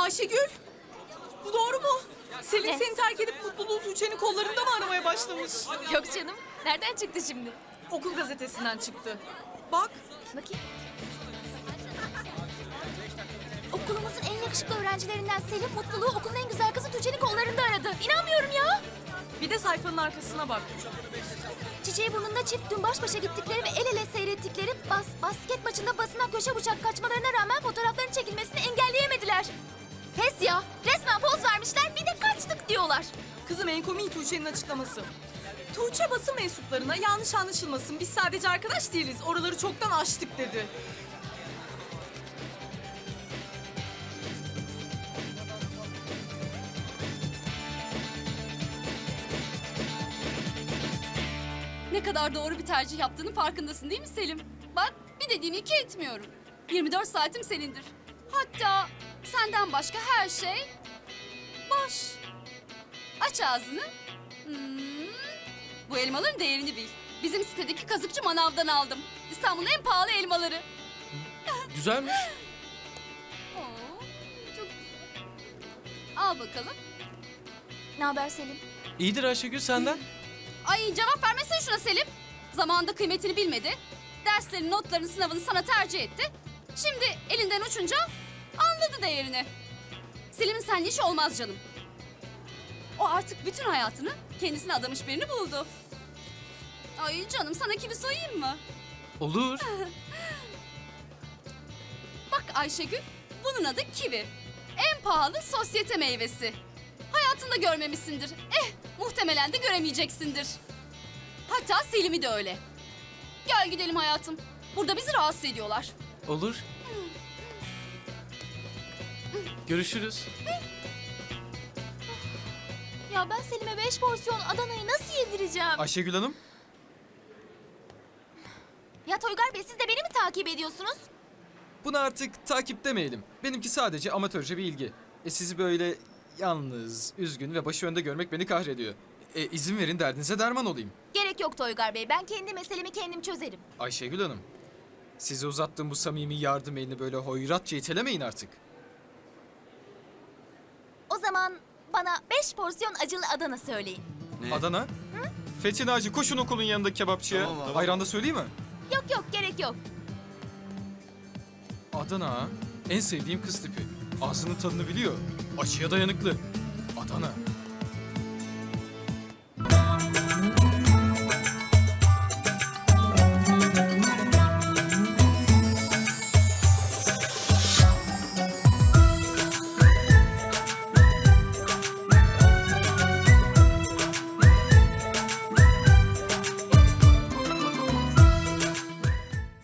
Ayşegül, bu doğru mu? Selin Ne? seni terk edip mutluluğu Tuğçe'nin kollarında mı aramaya başlamış? Yok canım. Nereden çıktı şimdi? Okul gazetesinden çıktı. Bak, Bakayım. Okulumuzun en yakışıklı öğrencilerinden Selim mutluluğu okulun en güzel kızı Tuğçe'nin kollarında aradı. İnanmıyorum ya. bir de sayfanın arkasına bak. Çiçeği burnunda çift dün baş başa gittikleri ve el ele seyrettikleri bas, basket maçında basına köşe bıçak kaçmalarına rağmen fotoğrafların çekilmesini engelleyemediler. Pes ya. Resmen poz vermişler bir de kaçtık diyorlar. Kızım en komiği Tuğçe'nin açıklaması. Tuğçe basın mensuplarına yanlış anlaşılmasın biz sadece arkadaş değiliz oraları çoktan aştık dedi. Ne kadar doğru bir tercih yaptığının farkındasın değil mi Selim? Bak bir dediğini iki etmiyorum. 24 saatim senindir. Hatta senden başka her şey boş. Aç ağzını. Hmm. Bu elmaların değerini bil. Bizim sitedeki kazıkçı manavdan aldım. İstanbul'un en pahalı elmaları. Güzelmiş. Oo, çok Al bakalım. Ne haber Selim? İyidir Ayşegül senden. Ay cevap vermesene şuna Selim. Zamanında kıymetini bilmedi. Derslerin, notların, sınavını sana tercih etti. Şimdi elinden uçunca anladı değerini. Selim'in seninle işi olmaz canım. O artık bütün hayatını kendisine adamış birini buldu. Ay canım sana kivi soyayım mı? Olur. Bak Ayşegül, bunun adı kivi. En pahalı sosyete meyvesi. Hayatında görmemişsindir. Eh, muhtemelen de göremeyeceksindir. Hatta Selim'i de öyle. Gel gidelim hayatım. Burada bizi rahatsız ediyorlar. Olur. Görüşürüz. Ya ben Selim'e beş porsiyon Adana'yı nasıl yedireceğim? Ayşegül Hanım, Ya Toygar Bey siz de beni mi takip ediyorsunuz? bunu artık takip demeyelim. Benimki sadece amatörce bir ilgi. E sizi böyle yalnız, üzgün ve başı önde görmek beni kahrediyor. E izin verin derdinize derman olayım. Gerek yok Toygar Bey. Ben kendi meselemi kendim çözerim. Ayşegül Hanım, size uzattığım bu samimi yardım elini böyle hoyratça itelemeyin artık. O zaman bana beş porsiyon acılı Adana söyleyin. Adana? Fethi Naci koşun okulun yanındaki kebapçıya. Tamam abi. Ayran da söyleyeyim mi? Yok yok gerek yok. Adana ha? En sevdiğim kız tipi. Ağzının tadını biliyor. Acıya dayanıklı. Adana.